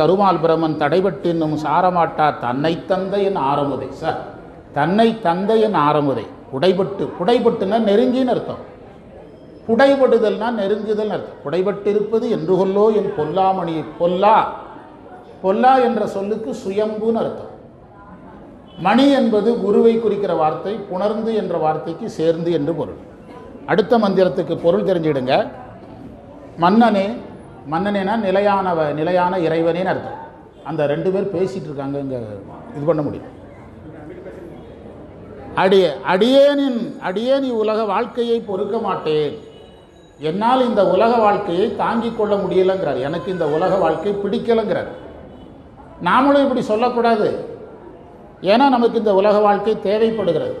கருமால் பிரமன் தடைபட்டின்னும் சாரமாட்டார் தன்னை தந்தையின் ஆரமுதை சார் தன்னை தந்தையின் ஆரமுதை உடைபட்டு புடைபட்டுனா நெருங்கின்னு அர்த்தம். புடைபடுதல்னா நெருங்குதல் அர்த்தம். புடைபட்டிருப்பது என்று கொல்லோ என் பொல்லாமணி பொல்லா பொல்லா என்ற சொல்லுக்கு சுயம்புன்னு அர்த்தம். மணி என்பது குருவை குறிக்கிற வார்த்தை புணர்ந்து என்ற வார்த்தைக்கு சேர்ந்து என்று பொருள். அடுத்த மந்திரத்துக்கு பொருள் தெரிஞ்சிடுங்க. மன்னனே மன்னனேனா நிலையானவ நிலையான இறைவனேன்னு அர்த்தம். அந்த ரெண்டு பேர் பேசிட்டு இருக்காங்க இங்கே இது பண்ண முடியும். அடிய அடியேனின் அடியேன் உலக வாழ்க்கையை பொறுக்க மாட்டேன். என்னால் இந்த உலக வாழ்க்கையை தாங்கிக் கொள்ள முடியலைங்கிறார். எனக்கு இந்த உலக வாழ்க்கை பிடிக்கலைங்கிறார். நாமளும் இப்படி சொல்லக்கூடாது. ஏன்னா நமக்கு இந்த உலக வாழ்க்கை தேவைப்படுகிறது.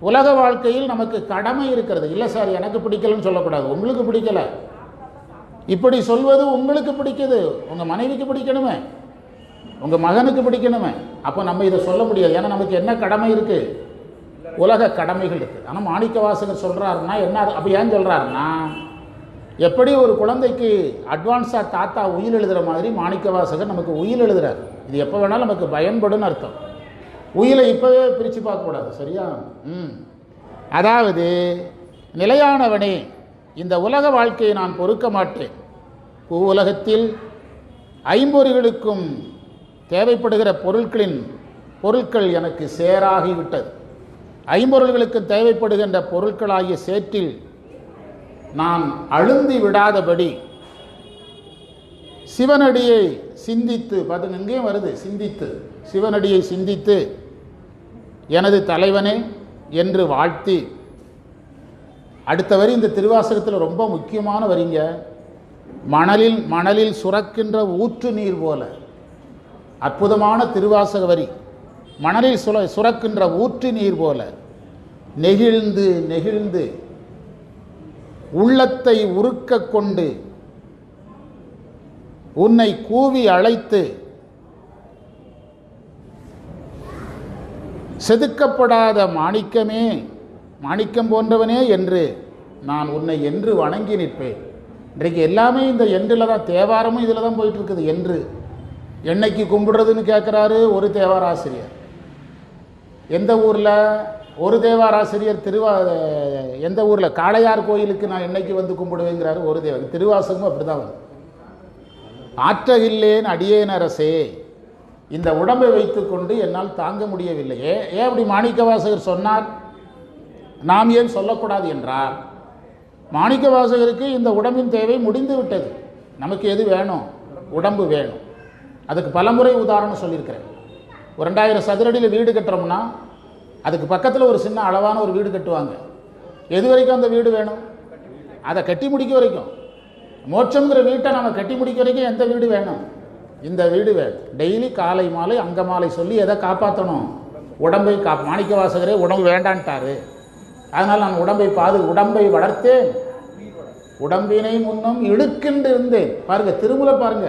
உலக வாழ்க்கையில் நமக்கு கடமை இருக்கிறது. இல்லை சார் எனக்கு பிடிக்கலன்னு சொல்லக்கூடாது. உங்களுக்கு பிடிக்கல. இப்படி சொல்வது உங்களுக்கு பிடிக்குது. உங்கள் மனைவிக்கு பிடிக்கணுமே. உங்கள் மகனுக்கு பிடிக்கணுமே. அப்போ நம்ம இதை சொல்ல முடியாது. ஏன்னா நமக்கு என்ன கடமை இருக்குது உலக கடமைகள் இருக்குது ஆனால் மாணிக்க வாசகர் சொல்கிறாருன்னா என்ன அப்போ ஏன் சொல்கிறாருன்னா எப்படி ஒரு குழந்தைக்கு அட்வான்ஸாக தாத்தா உயில் எழுதுகிற மாதிரி மாணிக்க வாசகர் நமக்கு உயில் எழுதுறாரு. இது எப்போ வேணாலும் நமக்கு பயன்படும்னு அர்த்தம். உயிலை இப்போவே பிரித்து பார்க்கக்கூடாது. சரியா? ம். அதாவது நிலையானவனே இந்த உலக வாழ்க்கையை நான் பொறுக்க மாட்டேன். பூ உலகத்தில் ஐம்பொறிகளுக்கும் தேவைப்படுகிற பொருட்களின் பொருட்கள் எனக்கு சேராகிவிட்டது. ஐம்பொருள்களுக்கு தேவைப்படுகின்ற பொருட்களாகிய சேற்றில் நான் அழுந்தி விடாதபடி சிவனடியை சிந்தித்து பார்த்துங்க எங்கேயும் வருது சிந்தித்து சிவனடியை சிந்தித்து எனது தலைவனே என்று வாழ்த்தி அடுத்த வரி இந்த திருவாசகத்தில் ரொம்ப முக்கியமான வரிங்க. மணலில் மணலில் சுரக்கின்ற ஊற்று நீர் போல. அற்புதமான திருவாசக வரி. மணலில் சுர சுரக்கின்ற ஊற்று நீர் போல. நெகிழ்ந்து நெகிழ்ந்து. உள்ளத்தை உருக்க கொண்டு. உன்னை கூவி அழைத்து. செதுக்கப்படாத மாணிக்கமே. மாணிக்கம் போன்றவனே என்று நான் உன்னை என்று வணங்கி நிற்பேன். இன்றைக்கு எல்லாமே இந்த என்றில் தான் தேவாரமும் இதில் தான் போயிட்டுருக்குது என்று. என்னைக்கு கும்பிடுறதுன்னு கேட்குறாரு ஒரு தேவாராசிரியர். எந்த ஊரில்? ஒரு தேவாராசிரியர் திருவா எந்த ஊரில்? காளையார் கோயிலுக்கு நான் என்னைக்கு வந்து கும்பிடுவேங்கிறாரு ஒரு தேவ திருவாசகமும் அப்படி தான் வருது. ஆற்றகில்லேன் அடியேன் அரசே. இந்த உடம்பை வைத்துக்கொண்டு என்னால் தாங்க முடியவில்லையே. ஏன் அப்படி மாணிக்கவாசகர் சொன்னார்? நாம் ஏன் சொல்லக்கூடாது என்றால் மாணிக்க வாசகருக்கு இந்த உடம்பின் தேவை முடிந்து விட்டது. நமக்கு எது வேணும்? உடம்பு வேணும். அதுக்கு பலமுறை உதாரணம் சொல்லியிருக்கிறேன். ஒரு ரெண்டாயிரம் சதுரடியில் வீடு கட்டுறோம்னா அதுக்கு பக்கத்தில் ஒரு சின்ன அளவான ஒரு வீடு கட்டுவாங்க. எது வரைக்கும் அந்த வீடு வேணும்? அதை கட்டி முடிக்க வரைக்கும். மோட்சங்கிற வீட்டை நம்ம கட்டி முடிக்க வரைக்கும் எந்த வீடு வேணும்? இந்த வீடு வேணும். டெய்லி காலை மாலை அங்க மாலை சொல்லி எதை காப்பாற்றணும் உடம்பை கா மாணிக்க வாசகரே உடம்பு வேண்டான்ட்டாரு. அதனால் நான் உடம்பை பாது உடம்பை வளர்த்தேன். உடம்பினை முன்னும் இழுக்கின்று இருந்தேன் பாருங்க திருமுறை பாருங்க.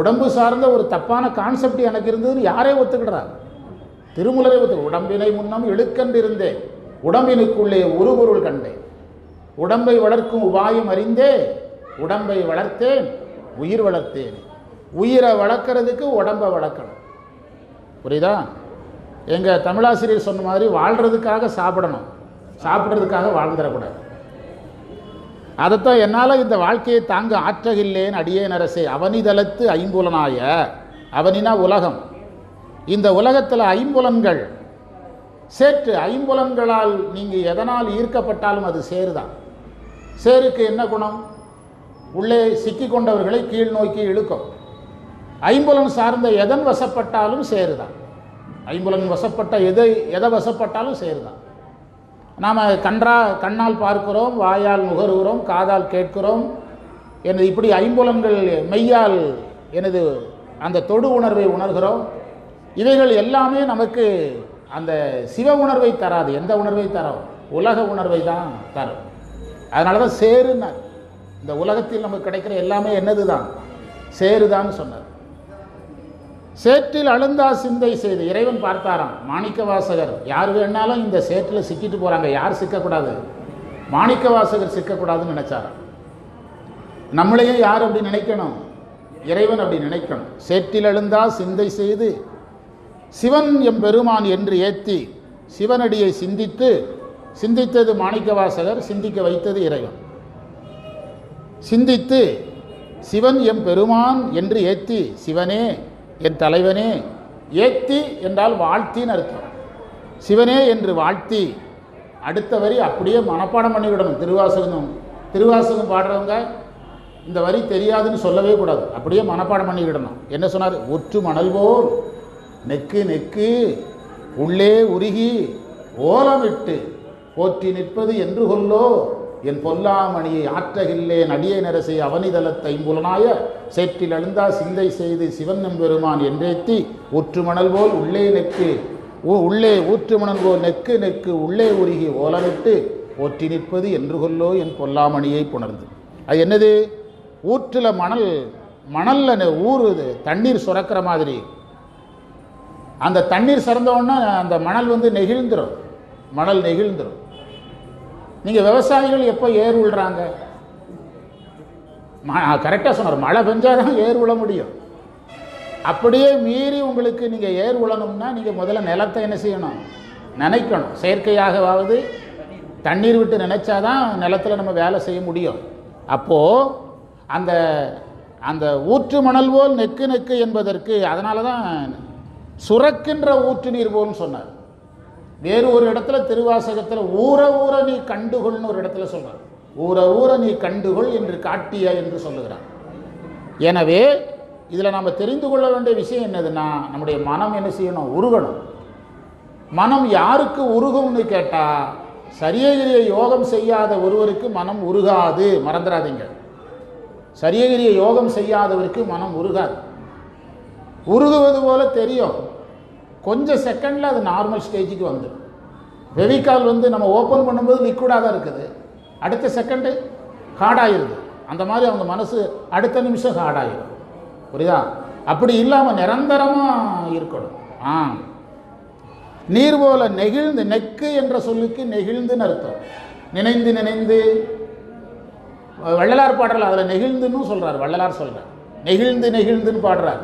உடம்பு சார்ந்த ஒரு தப்பான கான்செப்ட் எனக்கு இருந்ததுன்னு யாரே ஒத்துக்கிடுறாங்க திருமுலரை ஒத்து உடம்பினை முன்னம் இழுக்கன்று இருந்தேன் உடம்பினுக்குள்ளே ஒரு பொருள் கண்டேன். உடம்பை வளர்க்கும் உபாயம் அறிந்தே உடம்பை வளர்த்தேன். உயிர் வளர்த்தேன். உயிரை வளர்க்கறதுக்கு உடம்பை வளர்க்கணும். புரியுதா? எங்கள் தமிழாசிரியர் சொன்ன மாதிரி வாழ்கிறதுக்காக சாப்பிடணும். சாப்பிட்றதுக்காக வாழ்ந்துடக்கூடாது அதைத்தான் என்னால் இந்த வாழ்க்கையை தாங்க ஆற்றகில்லேன் அடியேன் அரசே. அவனிதளத்து ஐம்புலனாய அவனினா உலகம். இந்த உலகத்தில் ஐம்புலன்கள் சேற்று ஐம்புலன்களால் நீங்கள் எதனால் ஈர்க்கப்பட்டாலும் அது சேருதான் சேருக்கு என்ன குணம்? உள்ளே சிக்கிக் கொண்டவர்களை கீழ் நோக்கி இழுக்கும். ஐம்புலன் சார்ந்த எதன் வசப்பட்டாலும் சேருதான் ஐம்புலன் வசப்பட்ட எதை எதை வசப்பட்டாலும் சேருதான் நாம் கன்றா கண்ணால் பார்க்கிறோம் வாயால் நுகர்கிறோம் காதால் கேட்கிறோம். எனது இப்படி ஐம்புலன்கள் மெய்யால் எனது அந்த தொடு உணர்வை உணர்கிறோம். இவைகள் எல்லாமே நமக்கு அந்த சிவ உணர்வை தராது எந்த உணர்வை தரும்? உலக உணர்வை தான் தரும். அதனால தான் சேருன்னார். இந்த உலகத்தில் நமக்கு கிடைக்கிற எல்லாமே என்னது தான் சேருதான்னு சொன்னார். சேற்றில் அழுந்தா சிந்தை செய்து. இறைவன் பார்த்தாராம் மாணிக்க வாசகர் யார் வேணாலும் இந்த சேற்றில் சிக்கிட்டு போகிறாங்க யார் சிக்கக்கூடாது? மாணிக்க வாசகர் சிக்கக்கூடாதுன்னு நினைச்சாராம். நம்மளையும் யார் அப்படி நினைக்கணும்? இறைவன் அப்படி நினைக்கணும். சேற்றில் எழுந்தா சிந்தை செய்து சிவன் எம் பெருமான் என்று ஏத்தி சிவனடியை சிந்தித்து சிந்தித்தது மாணிக்கவாசகர் சிந்திக்க வைத்தது இறைவன். சிந்தித்து சிவன் எம் பெருமான் என்று ஏத்தி சிவனே என் தலைவனே ஏத்தி என்றால் வாழ்த்தின்னு அர்த்தம். சிவனே என்று வாழ்த்தி அடுத்த வரி அப்படியே மனப்பாடம் பண்ணிவிடணும். திருவாசகம் திருவாசகம் பாடுறவங்க இந்த வரி தெரியாதுன்னு சொல்லவே கூடாது. அப்படியே மனப்பாடம் பண்ணிவிடணும். என்ன சொன்னார்? ஒற்று மணல் போல் நெக்கு நெக்கு உள்ளே உருகி ஓலமிட்டு போற்றி நிற்பது என்று கொல்லோ என் பொல்லாமணியை ஆற்றகில்லேன் அடியை நரசை அவனிதலத்தை புலனாய சேற்றில் எழுந்தா சிந்தை செய்து சிவன் நம்பெருமான் என்றேத்தி ஊற்று மணல் போல் உள்ளே நெக்கு. ஊ- உள்ளே ஊற்று மணல் போல் நெக்கு நெக்கு உள்ளே உருகி ஓலமிட்டு ஓற்றி நிற்பது என்று கொல்லோ என் பொல்லாமணியை புணர்ந்து. அது என்னது? ஊற்றில் மணல் மணலில் ஊறுது தண்ணீர் சுரக்கிற மாதிரி. அந்த தண்ணீர் சிறந்த அந்த மணல் வந்து நெகிழ்ந்துடும் மணல் நெகிழ்ந்துடும் நீங்கள் விவசாயிகள் எப்போ ஏர் விழுறாங்க கரெக்டாக சொன்னார். மழை பெஞ்சாதான் ஏர் விழ முடியும். அப்படியே மீறி உங்களுக்கு நீங்கள் ஏர் விழணும்னா நீங்கள் முதல்ல நிலத்தை என்ன செய்யணும்? நினைக்கணும். செயற்கையாகவாவது தண்ணீர் விட்டு நினைச்சாதான் நிலத்தில் நம்ம வேலை செய்ய முடியும். அப்போது அந்த அந்த ஊற்று மணல் போல் நெக்கு நெக்கு என்பதற்கு அதனால தான் சுரக்கின்ற ஊற்று நீர் போல்னு சொன்னார். வேறு ஒரு இடத்துல திருவாசகத்தில் ஊற ஊற நீ கண்டுகொள்னு ஒரு இடத்துல சொல்கிறார் ஊற ஊற நீ கண்டுகொள் என்று காட்டிய என்று சொல்லுகிறார். எனவே இதில் நாம் தெரிந்து கொள்ள வேண்டிய விஷயம் என்னதுன்னா நம்முடைய மனம் என்ன செய்யணும்? உருகணும். மனம் யாருக்கு உருகும்னு கேட்டால் சரியகிரிய யோகம் செய்யாத ஒருவருக்கு மனம் உருகாது. மறந்துடாதீங்க சரியகிரிய யோகம் செய்யாதவருக்கு மனம் உருகாது. உருகுவது போல தெரியும். கொஞ்சம் செகண்டில் அது நார்மல் ஸ்டேஜுக்கு வந்துடும் ஃபெவிகால் வந்து நம்ம ஓப்பன் பண்ணும்போது லிக்விடாக தான் இருக்குது. அடுத்த செகண்டு ஹார்டாயிருது அந்த மாதிரி அவங்க மனசு அடுத்த நிமிஷம் ஹார்டாயிரும் புரியுதா? அப்படி இல்லாமல் நிரந்தரமாக இருக்கணும். ஆ. நீர் போல நெகிழ்ந்து நெக்கு என்ற சொல்லுக்கு நெகிழ்ந்துன்னு அர்த்தம். நினைந்து நினைந்து வள்ளலார் பாடுறார் அதில் நெகிழ்ந்துன்னு சொல்கிறார் வள்ளலார் சொல்கிறார் நெகிழ்ந்து நெகிழ்ந்துன்னு பாடுறார்.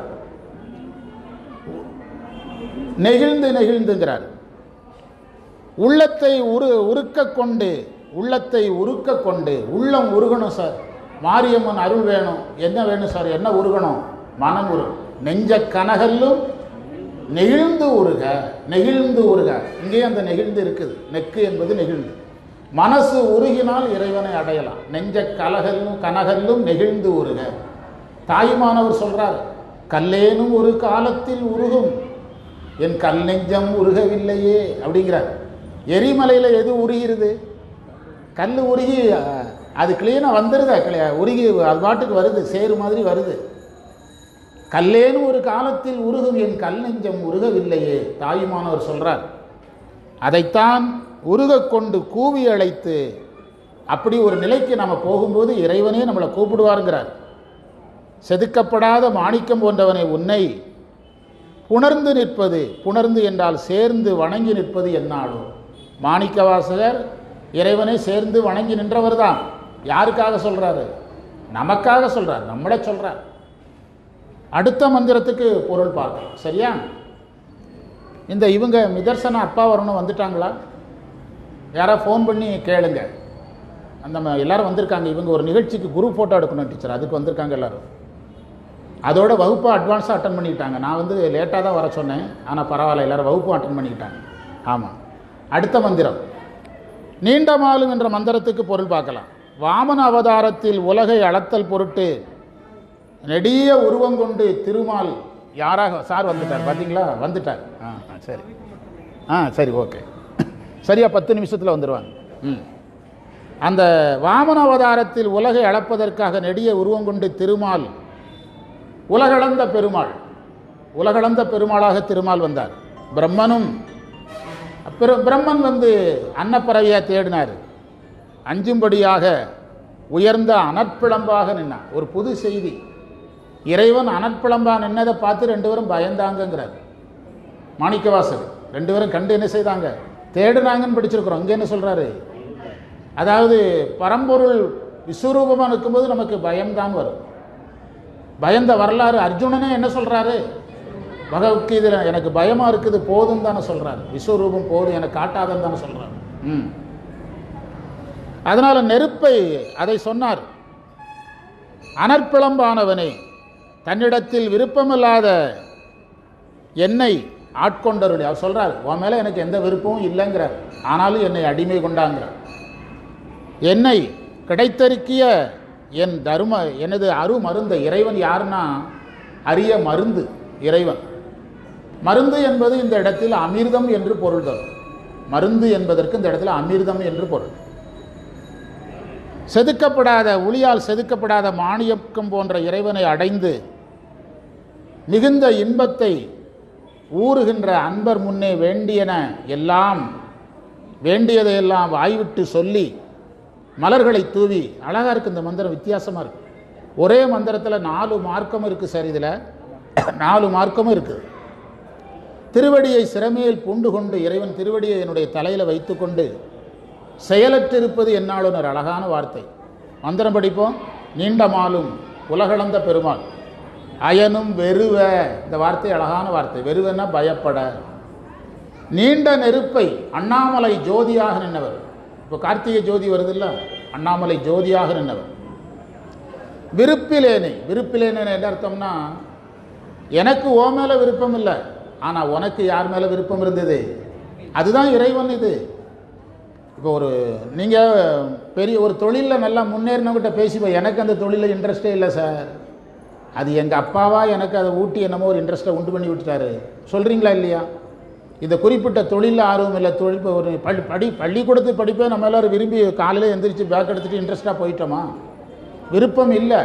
நெகிழ்ந்து நெகிழ்ந்துங்கிறார். உள்ளத்தை உரு உருக்க கொண்டு உள்ளத்தை உருக்க கொண்டு உள்ளம் உருகணும் சார். மாரியம்மன் அருள் வேணும். என்ன வேணும் சார்? என்ன உருகணும்? மனம் உரு நெஞ்ச கனகல்லும் நெகிழ்ந்து உருக நெகிழ்ந்து உருக. இங்கேயும் அந்த நெகிழ்ந்து இருக்குது. நெக்கு என்பது நெகிழ்ந்து. மனசு உருகினால் இறைவனை அடையலாம். நெஞ்ச கலகல்லும் கனகல்லும் நெகிழ்ந்து உருக. தாயுமானவர் சொல்றார் கல்லேனும் ஒரு காலத்தில் உருகும் என் கல் நெஞ்சம் உருகவில்லையே அப்படிங்கிறார் எரிமலையில் எது உருகிறது? கல் உருகி அது கிளீனாக வந்துடுதா கிளியா உருகி அது பாட்டுக்கு வருது சேரு மாதிரி வருது. கல்லேன்னு ஒரு காலத்தில் உருகும் என் கல் நெஞ்சம் உருகவில்லையே தாயுமானவர் சொல்கிறார் அதைத்தான் உருகக்கொண்டு கூவி அழைத்து அப்படி ஒரு நிலைக்கு நம்ம போகும்போது இறைவனே நம்மளை கூப்பிடுவாருங்கிறார். செதுக்கப்படாத மாணிக்கம் போன்றவனை உன்னை புணர்ந்து நிற்பது புணர்ந்து என்றால் சேர்ந்து வணங்கி நிற்பது என்னாலோ. மாணிக்கவாசகர் இறைவனை சேர்ந்து வணங்கி நின்றவர் தான். யாருக்காக சொல்கிறாரு நமக்காக சொல்கிறார் நம்மளே சொல்கிறார் அடுத்த மந்திரத்துக்கு பொருள் பார்க்கலாம் சரியா? இந்த இவங்க மிதர்சன அப்பா வரணும் வந்துட்டாங்களா? யாரா ஃபோன் பண்ணி கேளுங்க. அந்த ம- எல்லாரும் வந்திருக்காங்க. இவங்க ஒரு நிகழ்ச்சிக்கு குரூப் ஃபோட்டோ எடுக்கணும் டீச்சர் அதுக்கு வந்திருக்காங்க எல்லாரும். அதோட வகுப்பை அட்வான்ஸாக அட்டன் பண்ணிக்கிட்டாங்க. நான் வந்து லேட்டாக தான் வர சொன்னேன். ஆனால் பரவாயில்ல எல்லாரும் வகுப்பும் அட்டன் பண்ணிக்கிட்டாங்க. ஆமாம் அடுத்த மந்திரம். நீண்ட மாலும் என்ற மந்திரத்துக்கு பொருள் பார்க்கலாம். வாமன அவதாரத்தில் உலகை அளத்தல் பொருட்டு நெடிய உருவம் கொண்டு திருமால் யாராக சார் வந்துட்டார் பார்த்தீங்களா வந்துட்டார். ஆ ஆ, சரி. ஆ சரி ஓகே. சரியா பத்து நிமிஷத்தில் வந்துடுவாங்க ம். அந்த வாமன அவதாரத்தில் உலகை அளப்பதற்காக நெடிய உருவம் கொண்டு திருமால் உலகளந்த பெருமாள். உலகளந்த பெருமாளாக திருமால் வந்தார். பிரம்மனும் பிர- பிரம்மன் வந்து அன்னப்பறவையாக தேடினார். அஞ்சும்படியாக உயர்ந்த அனற்பிளம்பாக நின்னான் ஒரு புது செய்தி. இறைவன் அனற்பிளம்பாக நின்னதை பார்த்து ரெண்டு பேரும் பயந்தாங்கங்கிறார். மாணிக்கவாசர் ரெண்டு பேரும் கண்டு என்ன செய்தாங்க? தேடுனாங்கன்னு படிச்சிருக்கிறோம். இங்கே என்ன சொல்கிறாரு அதாவது பரம்பொருள் விஸ்வரூபமாக இருக்கும்போது நமக்கு பயம்தான் வரும். பயந்த வரலாறு அர்ஜுனனே என்ன சொல்கிறாரு பகவத்கீதையில் எனக்கு பயமாக இருக்குது போதும் தானே சொல்கிறாரு விஸ்வரூபம் போதும் எனக்கு காட்டாதன்னு தானே சொல்கிறாரு ம். அதனால் நெருப்பை அதை சொன்னார். அனற்பிளம்பானவனே தன்னிடத்தில் விருப்பமில்லாத என்னை ஆட்கொண்டருளி. அவர் சொல்கிறார் உன் மேலே எனக்கு எந்த விருப்பமும் இல்லைங்கிறார். ஆனாலும் என்னை அடிமை கொண்டாங்கிறார். என்னை கிடைத்தருக்கிய என் தரும எனது அரு மருந்த இறைவன் யாருன்னா? அரிய மருந்து இறைவன். மருந்து என்பது இந்த இடத்தில் அமிர்தம் என்று பொருள் தரும். மருந்து என்பதற்கு இந்த இடத்துல அமிர்தம் என்று பொருள். செதுக்கப்படாத ஒளியால் செதுக்கப்படாத மானியக்கம் போன்ற இறைவனை அடைந்து மிகுந்த இன்பத்தை ஊறுகின்ற அன்பர் முன்னே வேண்டியன எல்லாம் வேண்டியதையெல்லாம் வாய்விட்டு சொல்லி மலர்களை தூவி அழகாக இருக்குது இந்த மந்திரம் வித்தியாசமாக இருக்கு. ஒரே மந்திரத்தில் நாலு மார்க்கம் இருக்குது சார் இதில். நாலு மார்க்கமும் இருக்குது திருவடியை சிறமையில் பூண்டு கொண்டு இறைவன் திருவடியை என்னுடைய தலையில் வைத்துக்கொண்டு செயலற்றிருப்பது என்னாளுநர் அழகான வார்த்தை. மந்திரம் படிப்போம். நீண்ட மாலும் உலகளந்த பெருமாள். அயனும் வெறுவ. இந்த வார்த்தை அழகான வார்த்தை. வெறுவன்னா பயப்பட. நீண்ட நெருப்பை அண்ணாமலை ஜோதியாக நின்றவர் இப்போ கார்த்திகை ஜோதி வருதுல்ல? அண்ணாமலை ஜோதியாக நின்றவர் விருப்பிலேனே விருப்பிலேனே என்ன அர்த்தம்னா எனக்கு ஓ மேலே விருப்பம் இல்லை ஆனால் உனக்கு யார் மேலே விருப்பம் இருந்தது? அதுதான் இறைவன் இது. இப்போ ஒரு நீங்கள் பெரிய ஒரு தொழிலில் நல்லா முன்னேறினவங்கிட்ட பேசிப்பேன் எனக்கு அந்த தொழிலில் இன்ட்ரெஸ்டே இல்லை சார் அது எங்கள் அப்பாவா எனக்கு அதை ஊட்டி என்னமோ ஒரு இன்ட்ரெஸ்ட்டை உண்டு பண்ணி விட்டுட்டாரு. சொல்கிறீங்களா இல்லையா? இந்த குறிப்பிட்ட தொழிலில் ஆர்வம் இல்லை தொழில் இப்போ ஒரு பள்ளி படி பள்ளிக்கூடத்து படிப்பே நம்ம எல்லோரும் விரும்பி காலையில் எந்திரிச்சு பேக் எடுத்துகிட்டு இன்ட்ரெஸ்ட்டாக போயிட்டோமா? விருப்பம் இல்லை.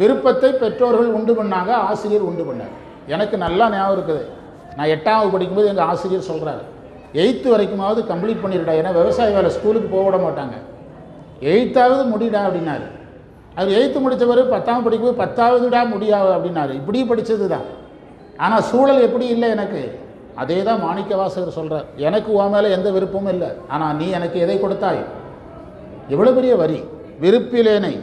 விருப்பத்தை பெற்றோர்கள் உண்டு பண்ணாங்க ஆசிரியர் உண்டு பண்ணார் எனக்கு நல்லா ஞாபகம் இருக்குது. நான் எட்டாவது படிக்கும்போது எங்கள் ஆசிரியர் சொல்கிறாரு எயித்து வரைக்குமாவது கம்ப்ளீட் பண்ணிடுடா ஏன்னா விவசாய வேலை ஸ்கூலுக்கு போக விட மாட்டாங்க. எயித்தாவது முடிடா அப்படின்னாரு. அவர் எயித்து முடித்த பிறகு பத்தாம் படிக்கும்போது பத்தாவதுடா முடியாது அப்படின்னாரு. இப்படி படித்தது தான் ஆனால் சூழல் எப்படி இல்லை எனக்கு. அதே தான் மாணிக்கவாசகர் சொல்கிறார் எனக்கு உன் மேலே எந்த விருப்பமும் இல்லை ஆனால் நீ எனக்கு எதை கொடுத்தாய்? எவ்வளோ பெரிய வரி. விருப்பிலேனை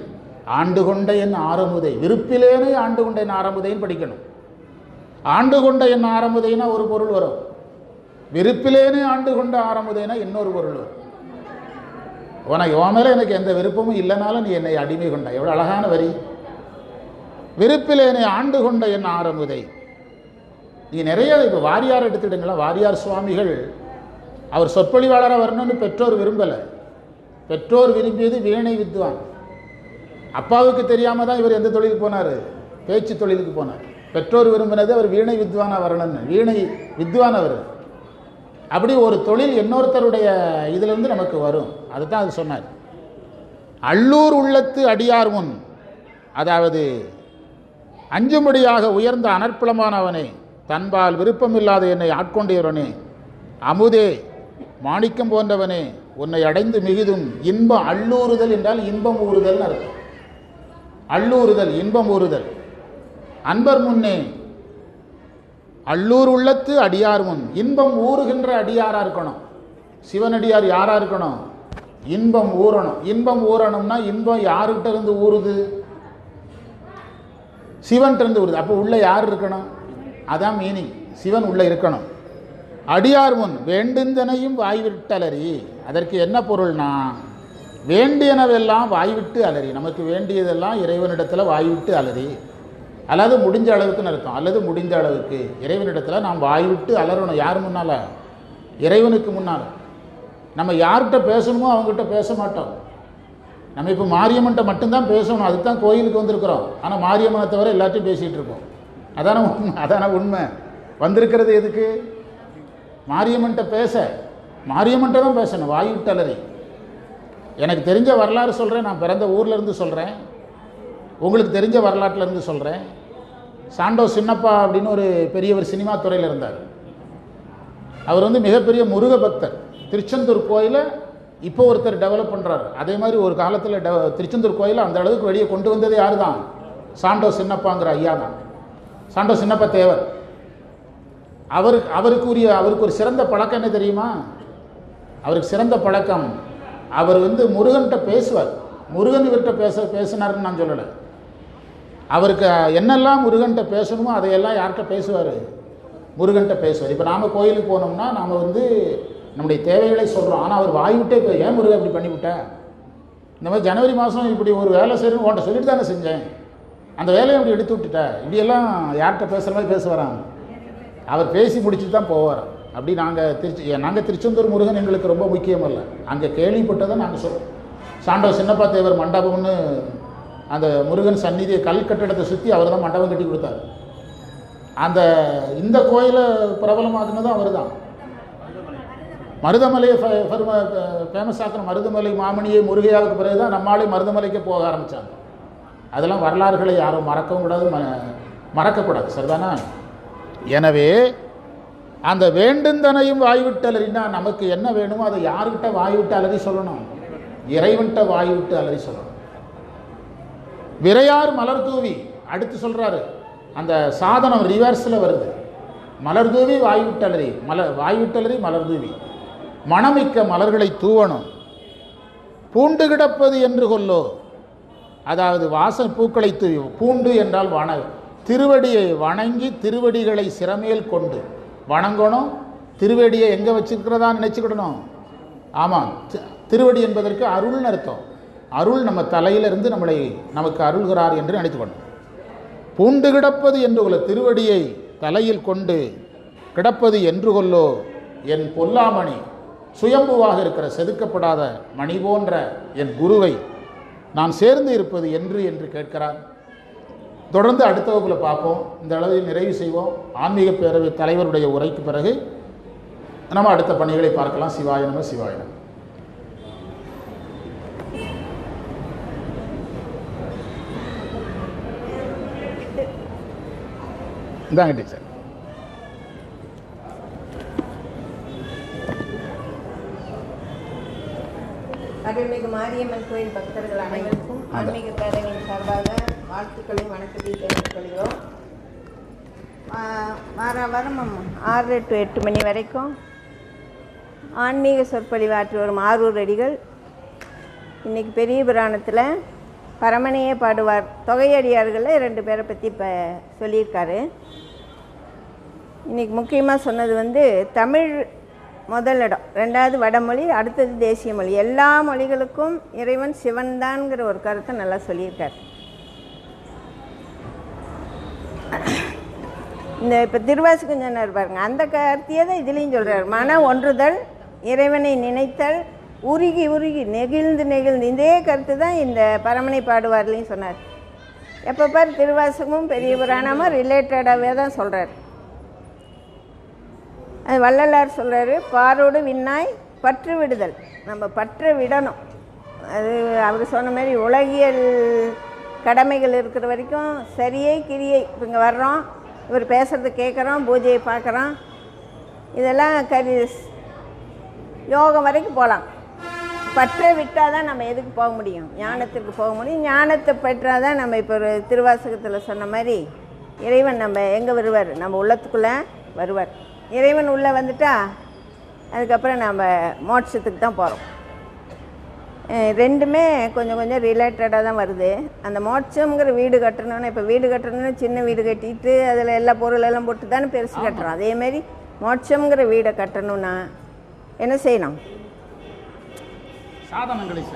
ஆண்டு கொண்ட என் ஆரமுதை விருப்பிலேனை ஆண்டு கொண்ட என் ஆரமுதைன்னு படிக்கணும். ஆண்டு கொண்ட என் ஆரமுதைனா ஒரு பொருள் வரும். விருப்பிலேனே ஆண்டு கொண்ட ஆரமுதைனா இன்னொரு பொருள் வரும். உனக்கு உன் மேலே எனக்கு எந்த விருப்பமும் இல்லைனாலும் நீ என்னை அடிமை கொண்ட. எவ்வளோ அழகான வரி. விருப்பிலேனே ஆண்டு கொண்ட என் ஆரமுதை நீ நிறைய இப்போ வாரியார் எடுத்துடுங்களேன் வாரியார் சுவாமிகள் அவர் சொற்பொழிவாளராக வரணும்னு பெற்றோர் விரும்பலை. பெற்றோர் விரும்பியது வீணை வித்வான். அப்பாவுக்கு தெரியாமல் தான் இவர் எந்த தொழிலுக்கு போனார்? பேச்சு தொழிலுக்கு போனார். பெற்றோர் விரும்பினது அவர் வீணை வித்வானாக வரணும்னு. வீணை வித்வான் அவர். அப்படி ஒரு தொழில் இன்னொருத்தருடைய இதிலிருந்து நமக்கு வரும். அதுதான் அது சொன்னார். அள்ளூர் உள்ளத்து அடியார் முன் அதாவது அஞ்சும்படியாக உயர்ந்த அனற்புலமானவனே தன்பால் விருப்பமில்லாத என்னை ஆட்கொண்டவனே அமுதே மாணிக்கம் போன்றவனே உன்னை அடைந்து மிகுதும் இன்பம் அள்ளூறுதல் என்றால் இன்பம் ஊறுதல்னு அர்த்தம். அள்ளூறுதல் இன்பம் ஊறுதல். அன்பர் முன்னே அள்ளூர் உள்ளத்து அடியார் முன். இன்பம் ஊறுகின்ற அடியாரா இருக்கணும். சிவனடியார் யாரா இருக்கணும்? இன்பம் ஊறணும். இன்பம் ஊறணும்னா இன்பம் யாருக்கிட்ட இருந்து ஊறுது? சிவன்கிட்ட இருந்து ஊறுது. அப்போ உள்ள யார் இருக்கணும்? அதான் மீனிங் சிவன் உள்ளே இருக்கணும். அடியார் முன் வேண்டுந்தனையும் வாய்விட்டு அலறி அதற்கு என்ன பொருள்னா வேண்டியனவெல்லாம் வாய்விட்டு அலறி. நமக்கு வேண்டியதெல்லாம் இறைவனிடத்தில் வாய்விட்டு அலறி. அல்லது முடிஞ்ச அளவுக்குன்னு அர்த்தம். அல்லது முடிந்த அளவுக்கு. இறைவனிடத்தில் நாம் வாய்விட்டு அலறணும். யார் முன்னால்? இறைவனுக்கு முன்னால். நம்ம யார்கிட்ட பேசணுமோ அவங்ககிட்ட பேச மாட்டோம். நம்ம இப்போ மாரியம்மன்ட்ட மட்டும்தான் பேசணும். அதுக்கு தான் கோயிலுக்கு வந்திருக்கிறோம். ஆனால் மாரியம்மனை தவிர எல்லாத்தையும் பேசிகிட்டு இருக்கோம் அதான உண்மை அதான உண்மை. வந்திருக்கிறது எதுக்கு? மாரியம்மன்ட்ட பேச. மாரியம்மன்ட்ட தான் பேசணும் வாய் எனக்கு தெரிஞ்ச வரலாறு சொல்கிறேன் நான் பிறந்த ஊர்ல இருந்து சொல்கிறேன் உங்களுக்கு தெரிஞ்ச வரலாற்றுல இருந்து சொல்கிறேன் சாண்டோ சின்னப்பா அப்படின்னு ஒரு பெரியவர் சினிமா துறையில் இருந்தார். அவர் வந்து மிகப்பெரிய முருக பக்தர் திருச்செந்தூர் கோயிலை இப்போ ஒருத்தர் டெவலப் பண்ணுறாரு அதே மாதிரி ஒரு காலத்தில் டெவ திருச்செந்தூர் கோயிலை அந்த அளவுக்கு வெளியே கொண்டு வந்தது யார் தான் சாண்டோ சின்னப்பாங்கிற ஐயா தான். சாண்டோ சின்னப்ப தேவர். அவருக்கு அவருக்குரிய அவருக்கு ஒரு சிறந்த பழக்கம் என்ன தெரியுமா? அவருக்கு சிறந்த பழக்கம் அவர் வந்து முருகன்கிட்ட பேசுவார். முருகன் இவர்கிட்ட பேச பேசினாருன்னு நான் சொல்லலை. அவருக்கு என்னெல்லாம் முருகன்கிட்ட பேசணுமோ அதையெல்லாம் யார்கிட்ட பேசுவார்? முருகன்கிட்ட பேசுவார். இப்போ நாம் கோயிலுக்கு போனோம்னா நாம் வந்து நம்முடைய தேவைகளை சொல்கிறோம் ஆனால் அவர் வாய் விட்டே போய் ஏன் முருகன் இப்படி பண்ணிவிட்டேன் இந்த மாதிரி ஜனவரி மாதம் இப்படி ஒரு வேலை செய்யணும் உன்ட்ட சொல்லிட்டு தானே செஞ்சேன்? அந்த வேலையை அப்படி எடுத்து விட்டுட்டேன் இப்படியெல்லாம் யார்கிட்ட பேசுகிற மாதிரி பேச வராங்க? அவர் பேசி முடிச்சுட்டு தான் போவார். அப்படி நாங்கள் திருச்சி நாங்கள் திருச்செந்தூர் முருகன் எங்களுக்கு ரொம்ப முக்கியம் இல்லை அங்கே கேள்விப்பட்டதை நாங்கள் சொல்கிறோம் சாண்டோ சின்னப்பா தேவர் மண்டபம்னு அந்த முருகன் சந்நிதியை கல் கட்டிடத்தை சுற்றி அவர் தான் மண்டபம் கட்டி கொடுத்தாரு. அந்த இந்த கோயிலை பிரபலமாக்குனதும் அவர் தான். மருதமலையை ஃபேமஸ் ஆக்கின மருதமலை மாமணியை முருகையாவுக்கு பிறகு தான் நம்மளே மருதமலைக்கு போக ஆரம்பித்தாங்க அதெல்லாம் வரலாறுகளை யாரும் மறக்கவும் கூடாது ம மறக்கக்கூடாது. சரிதானா? எனவே அந்த வேண்டுந்தனையும் வாய்விட்டு அலறினா நமக்கு என்ன வேணுமோ அதை யாருக்கிட்ட வாய்விட்டு அலறி சொல்லணும்? இறைவன்கிட்ட வாய்விட்டு அலறி சொல்லணும். விரையார் மலர் தூவி அடுத்து சொல்கிறாரு அந்த சாதனம் ரிவர்ஸில் வருது. மலர் தூவி வாய்விட்டலரி மலர் வாய்விட்டலரி மலர் தூவி. மணமிக்க மலர்களை தூவணும். பூண்டு கிடப்பது என்று கொல்லோ. அதாவது வாசல் பூக்களை தூவி பூண்டு என்றால் வண திருவடியை வணங்கி திருவடிகளை சிறமேல் கொண்டு. வணங்கணும் திருவடியை எங்கே வச்சுருக்கிறதா நினச்சிக்கிடணும். ஆமாம் திருவடி என்பதற்கு அருள்னு அர்த்தம். அருள் நம்ம தலையிலிருந்து நம்மளை நமக்கு அருள்கிறார் என்று நினைத்துக்கொள்ளணும் பூண்டு கிடப்பது என்று கொள்ள திருவடியை தலையில் கொண்டு கிடப்பது என்று கொள்ளோ என் பொல்லாமணி சுயம்புவாக இருக்கிற செதுக்கப்படாத மணி போன்ற என் குருவை நான் சேர்ந்து இருப்பது என்று என்று கேட்கிறார் தொடர்ந்து அடுத்த வகுப்பில் பார்ப்போம். இந்த அளவில் நிறைவு செய்வோம். ஆன்மீக பேரவை தலைவருடைய உரைக்கு பிறகு நம்ம அடுத்த பணிகளை பார்க்கலாம். சிவாயனம சிவாயனம் இந்தாங்க டீச்சர். அருள்மிகு மாரியம்மன் கோயில் பக்தர்கள் அனைவருக்கும் ஆன்மீக பேரவையின் சார்பாக வாழ்த்துக்களையும் வணக்கத்தையும் தெரிவித்துக் கொள்கிறோம். வார வாரம் ஆறு டு எட்டு மணி வரைக்கும் ஆன்மீக சொற்பொழிவு ஆற்றி வரும் ஆரூர் அடிகள். இன்னைக்கு பெரிய புராணத்தில் பரமனையே பாடுவார். தொகையடியார்களில் ரெண்டு பேரை பற்றி இப்போ சொல்லியிருக்காரு. இன்னைக்கு முக்கியமாக சொன்னது வந்து தமிழ் முதல் இடம். ரெண்டாவது வடமொழி அடுத்தது தேசிய மொழி. எல்லா மொழிகளுக்கும் இறைவன் சிவன்தான்ங்கிற ஒரு கருத்தை நல்லா சொல்லியிருக்கார். இந்த இப்போ திருவாசகம் சொன்னார் பாருங்க அந்த கருத்தையே தான் இதுலேயும் சொல்கிறார் மன ஒன்றுதல் இறைவனை நினைத்தல் உருகி உருகி நெகிழ்ந்து நெகிழ்ந்து. இதே கருத்து தான் இந்த பரமனை பாடுவார்லையும் சொன்னார். எப்போ பார் திருவாசகமும் பெரிய புராணமும் ரிலேட்டடாகவே தான் சொல்கிறார் அது வள்ளலார் சொல்கிறாரு பாரோடு விண்ணாய் பற்று விடுதல். நம்ம பற்று விடணும். அது அவர் சொன்ன மாதிரி உலகியல் கடமைகள் இருக்கிற வரைக்கும் சரியை கிரியை. இப்போ இங்கே வர்றோம் இவர் பேசுகிறத கேட்குறோம் பூஜையை பார்க்குறோம். இதெல்லாம் கரி யோகம் வரைக்கும் போகலாம். பற்றை விட்டால் தான் நம்ம எதுக்கு போக முடியும்? ஞானத்திற்கு போக முடியும். ஞானத்தை பெற்றால் தான் நம்ம இப்போ ஒரு திருவாசகத்தில் சொன்ன மாதிரி இறைவன் நம்ம எங்கே வருவார்? நம்ம உள்ளத்துக்குள்ளே வருவார். இறைவன் உள்ளே வந்துட்டா அதுக்கப்புறம் நம்ம மோட்சத்துக்கு தான் போகிறோம் ரெண்டுமே கொஞ்சம் கொஞ்சம் ரிலேட்டடாக தான் வருது. அந்த மோட்சம்ங்கிற வீடு கட்டணும்னா இப்போ வீடு கட்டணும்னா சின்ன வீடு கட்டிட்டு அதில் எல்லா பொருளெல்லாம் போட்டு தானே பெருசு கட்டுறோம். அதேமாரி மோட்சம்ங்கிற வீடை கட்டணும்னா என்ன செய்யணும்.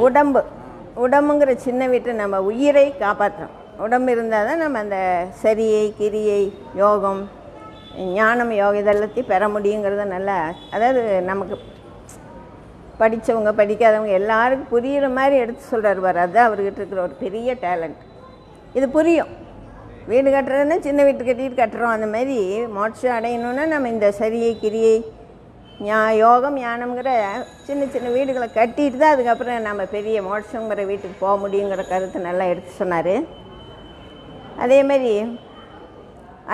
உடம்பு. உடம்புங்கிற சின்ன வீட்டை நம்ம உயிரை காப்பாற்றுறோம் உடம்பு இருந்தால் தான் நம்ம அந்த சரியை கிரியை யோகம் ஞானம் யோக இதெல்லாத்தையும் பெற முடியுங்கிறத நல்லா அதாவது நமக்கு படித்தவங்க படிக்காதவங்க எல்லாருக்கும் புரிகிற மாதிரி எடுத்து சொல்கிறார் பாரு. அதுதான் அவர்கிட்ட இருக்கிற ஒரு பெரிய டேலண்ட் இது புரியும். வீடு கட்டுறதுன்னா சின்ன வீட்டு கட்டிட்டு கட்டுறோம். அந்த மாதிரி மோட்சம் அடையணும்னா நம்ம இந்த சரியை கிரியை ஞா யோகம் ஞானம்ங்கிற சின்ன சின்ன வீடுகளை கட்டிட்டு தான் அதுக்கப்புறம் நம்ம பெரிய மோட்சங்கிற வீட்டுக்கு போக முடியுங்கிற கருத்தை நல்லா எடுத்து சொன்னார். அதே மாதிரி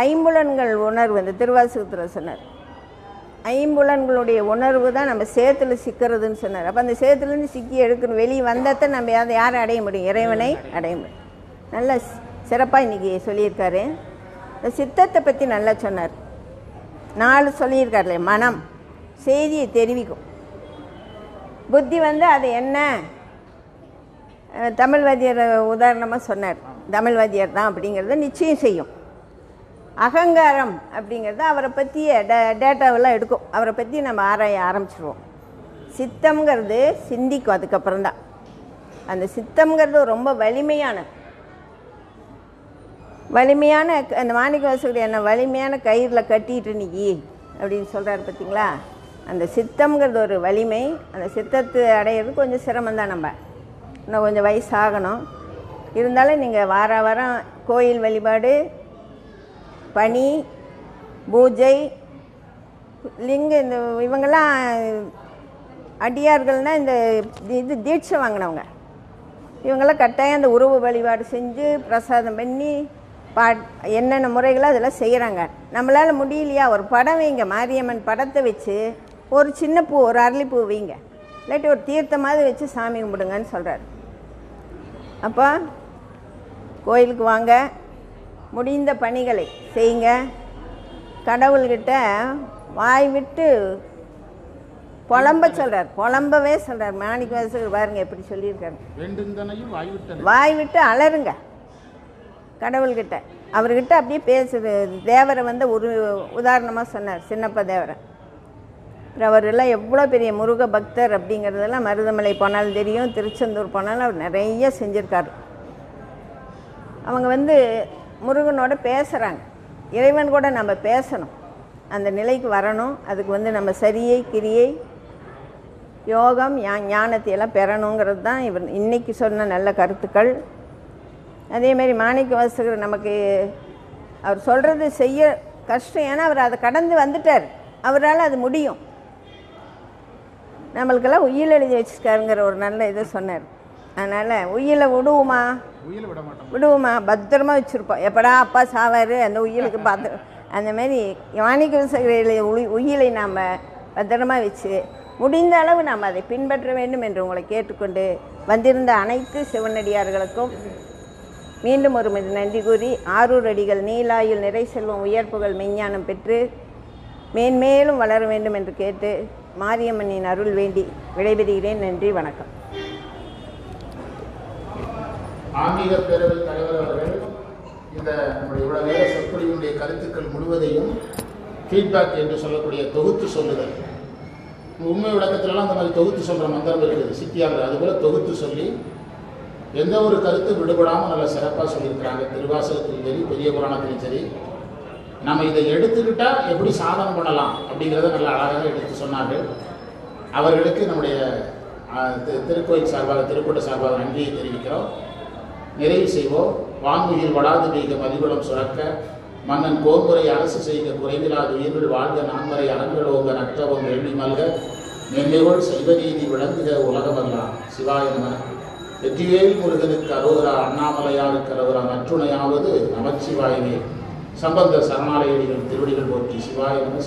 ஐம்புலன்கள் உணர்வு இந்த திருவாசகத்தில் சொன்னார். ஐம்புலன்களுடைய உணர்வு தான் நம்ம சேத்துல சிக்கிறதுன்னு சொன்னார். அப்போ அந்த சேத்துலேருந்து சிக்கி எடுக்கணும். வெளியே வந்தால் தான் நம்ம அதை யாரை அடைய முடியும்? இறைவனை அடைய முடியும். நல்லா சிறப்பாக இன்றைக்கி சொல்லியிருக்காரு. இந்த சித்தத்தை பற்றி நல்லா சொன்னார். நாலு சொல்லியிருக்காருலே மனம். செய்தியை தெரிவிக்கும். புத்தி வந்து அது என்ன? தமிழ் வாத்தியார் உதாரணமாக சொன்னார். தமிழ் வாத்தியார் தான் அப்படிங்கிறத நிச்சயம் செய்யும். அகங்காரம் அப்படிங்கிறது அவரை பற்றிய டே டேட்டாவெல்லாம் எடுக்கும். அவரை பற்றி நம்ம ஆராய ஆரம்பிச்சிருவோம். சித்தம்ங்கிறது சிந்திக்கும் அதுக்கப்புறம் தான். அந்த சித்தம்ங்கிறது ரொம்ப வலிமையான வலிமையான அந்த மாணிக்க வாசகர் என்ன வலிமையான கயிறில் கட்டிட்டு நிக்கி அப்படின்னு சொல்கிறாரு பார்த்தீங்களா? அந்த சித்தம்ங்கிறது ஒரு வலிமை. அந்த சித்தத்தை அடையிறது கொஞ்சம் சிரமம் தான் நம்ம. இன்னும் கொஞ்சம் வயசாகணும். இருந்தாலும் நீங்கள் வார வாரம் கோயில் வழிபாடு பனி பூஜை லிங்க இந்த இவங்கெல்லாம் அடியார்கள்னால் இந்த இது தீட்சை வாங்கினவங்க. இவங்கெல்லாம் கட்டாயம் அந்த உறவு வழிபாடு செஞ்சு பிரசாதம் பண்ணி பா என்னென்ன முறைகளோ அதெல்லாம் செய்கிறாங்க நம்மளால் முடியலையா? ஒரு படம் வைங்க மாரியம்மன் படத்தை வச்சு ஒரு சின்ன பூ ஒரு அரளிப்பூ வைங்க. இல்லாட்டி ஒரு தீர்த்தமாவது வச்சு சாமி கும்பிடுங்கன்னு சொல்கிறாரு அப்போ கோயிலுக்கு வாங்க. முடிந்த பணிகளை செய்யுங்க. கடவுள்கிட்ட வாய் விட்டு புலம்ப சொல்கிறார் புலம்பவே சொல்கிறார் மாணிக்க வாசகர் பாருங்க எப்படி சொல்லியிருக்காரு. வாய் விட்டு அலறுங்க கடவுள்கிட்ட. அவர்கிட்ட அப்படியே பேசுது. தேவரை வந்து ஒரு உதாரணமாக சொன்னார் சின்னப்ப தேவரை. அவரெல்லாம் எவ்வளோ பெரிய முருக பக்தர் அப்படிங்கிறதெல்லாம் மருதமலை போனாலும் தெரியும் திருச்செந்தூர் போனாலும் அவர் நிறைய செஞ்சுருக்காரு. அவங்க வந்து முருகனோட பேசுகிறாங்க இறைவன் கூட நம்ம பேசணும். அந்த நிலைக்கு வரணும். அதுக்கு வந்து நம்ம சரியை கிரியை யோகம் ஞா ஞானத்தை எல்லாம் பெறணுங்கிறது தான் இவர் இன்றைக்கி சொன்ன நல்ல கருத்துக்கள். அதேமாரி மாணிக்க வாசகர் நமக்கு அவர் சொல்கிறது செய்ய கஷ்டம். ஏன்னா அவர் அதை கடந்து வந்துட்டார். அவரால் அது முடியும். நம்மளுக்கெல்லாம் உயிர் எழுதி வச்சுருக்காருங்கிற ஒரு நல்ல இதை சொன்னார். அதனால் உயிலை விடுவோமா? உயிரை விட மாட்டோம். விடுவோமா? பத்திரமா வச்சுருப்போம். எப்படா அப்பா சாவார்? அந்த உயிலுக்கு பார்த்து அந்த மாதிரி மாணிக்க விவசாயிகளை உயிலை நாம் பத்திரமா வச்சு முடிந்த அளவு நாம் அதை பின்பற்ற வேண்டும் என்று உங்களை கேட்டுக்கொண்டு வந்திருந்த அனைத்து சிவனடியார்களுக்கும் மீண்டும் ஒரு முறை நன்றி கூறி ஆரூர் அடிகள் நீலாயுள் நிறை செல்வம் உயர்ப்புகள் மெஞ்ஞானம் பெற்று மேன்மேலும் வளர வேண்டும் என்று கேட்டு மாரியம்மனின் அருள் வேண்டி விடைபெறுகிறேன். நன்றி வணக்கம். ஆன்மீக பேரவை தலைவர் அவர்கள் இந்த நம்முடைய இவ்வளவு நேர சொற்பொழிவுடைய கருத்துக்கள் முழுவதையும் ஃபீட்பேக் என்று சொல்லக்கூடிய தொகுத்து சொல்லுதல். உண்மை விளக்கத்திலலாம் அந்த மாதிரி தொகுத்து சொல்கிற மந்திரம் இருக்குது சித்தியாளர் அதுபோல் தொகுத்து சொல்லி எந்த ஒரு கருத்து விடுபடாமல் நல்ல சிறப்பாக சொல்லியிருக்கிறாங்க. திருவாசகத்திலும் சரி பெரிய புராணத்திலும் சரி. நம்ம இதை எடுத்துக்கிட்டால் எப்படி சாதனை பண்ணலாம் அப்படிங்கிறத நல்ல அழகாக எடுத்து சொன்னார்கள். அவர்களுக்கு நம்முடைய திருக்கோயில் சார்பாக திருக்கூட்ட சார்பாக நன்றியை தெரிவிக்கிறோம். நிறைவு செய்வோம் வான்முகில் வளாது பெய்க மதிகுளம் சுரக்க. மன்னன் கோம்புரை அரசு செய்க குறைவிலாது உயிர்கள் வாழ்க. நான்மறை அறங்களோங்க நற்றவங்க எழுதி மல்க. மென்மைகோள் செல்வநீதி விளங்குக உலகமல்லாம் சிவாய நம வெற்றிவேல் முருகனுக்கு அரோகரா அண்ணாமலையாருக்கு அரோகரா நற்றுணையாவது நமச்சிவாயவே சம்பந்த சரணாலயடிகள் திருவடிகள் போற்றி. சிவாய நம.